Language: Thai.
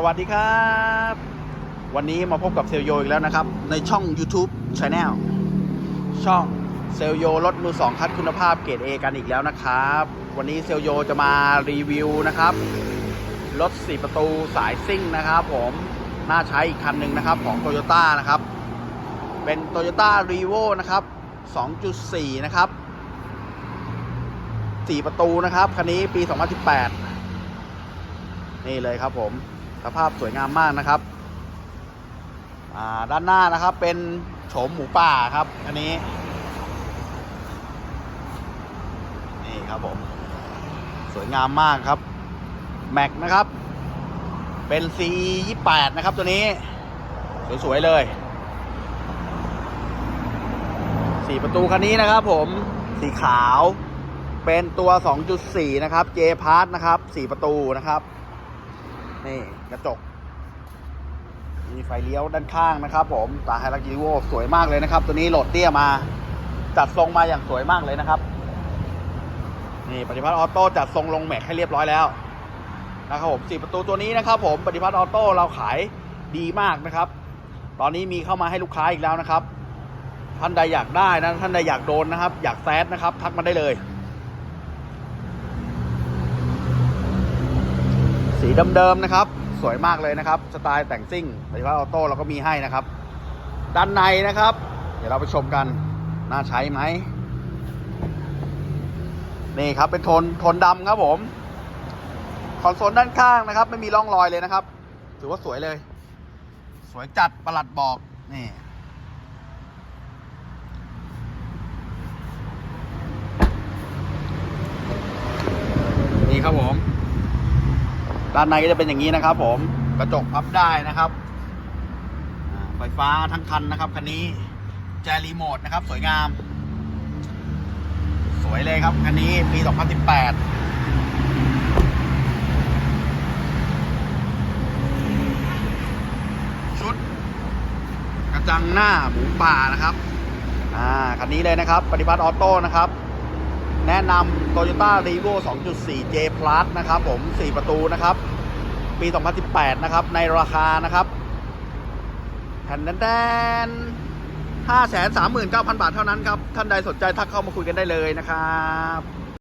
สวัสดีครับ วันนี้มาพบกับเซลโยอีกแล้วนะครับ ในช่อง YouTube Channel ช่องเซลโยรถมือสองคัดคุณภาพเกรด A กันอีกแล้วนะครับ วันนี้เซลโยจะมารีวิวนะครับ รถ 4 ประตูสายซิ่งนะครับผมน่าใช้อีกคันหนึ่งนะครับของ t o y ยต้นะครับ เป็น Toyota r e v o นะครับ 2.4 นะครับ 4 ประตูนะครับ คันนี้ปี 2018 นี่เลยครับผมส ภาพสวยงามมากนะครับด้านหน้านะครับเป็นโฉมหมูป่าครับ อันนี้ นี่ครับผม สวยงามมากครับแม็กนะครับ เป็น C 28 นะครับตัวนี้ สวย ๆ เลยสีประตูคันนี้นะครับผมสีขาวเป็นตัว 2.4 นะครับ J Part นะครับ 4 ประตูนะครับ นี่กระจก มีไฟเลี้ยวด้านข้างนะครับ ผมตาไฮรักจิโวสวยมากเลยนะครับ ตัวนี้โหลดเตี้ยมา จัดทรงมาอย่างสวยมากเลยนะครับ นี่ปฏิพัฒน์ออโต้จัดทรงลงแม็กให้เรียบร้อยแล้วนะครับผมสี่ประตูตัวนี้นะครับผมปฏิพัฒน์ออโต้เราขายดีมากนะครับ ตอนนี้มีเข้ามาให้ลูกค้าอีกแล้วนะครับ ท่านใดอยากได้นะท่านใดอยากโดนนะครับ อยากแซดนะครับ ทักมาได้เลย สีเดิมๆนะครับ สวยมากเลยนะครับ สไตล์แต่งซิ่งปฏิวัติออโต้เราก็มีให้นะครับ ด้านในนะครับ เดี๋ยวเราไปชมกัน น่าใช้ไหม นี่ครับเป็นโทนโทนดำครับผม คอนโซลด้านข้างนะครับ ไม่มีร่องรอยเลยนะครับ ถือว่าสวยเลย สวยจัดประหลัดบอก นี่นี่ครับผม ด้านในก็จะเป็นอย่างนี้นะครับ ผมกระจกพับได้นะครับไฟฟ้าทั้งคันนะครับคันนี้แจรีโมทนะครับ สวยงาม สวยเลยครับคันนี้ปี 2018ชุดกระจังหน้าหมูป่านะครับ อ่า คันนี้เลยนะครับ ปฏิบัติออโต้นะครับ แนะนำ Toyota r e v o 2.4 J Plus นะครับผม 4 ประตูนะครับ ปี 2018 นะครับ ในราคานะครับแผ่นแดน539,000 บาทเท่านั้นครับ ท่านใดสนใจทักเข้ามาคุยกันได้เลยนะครับ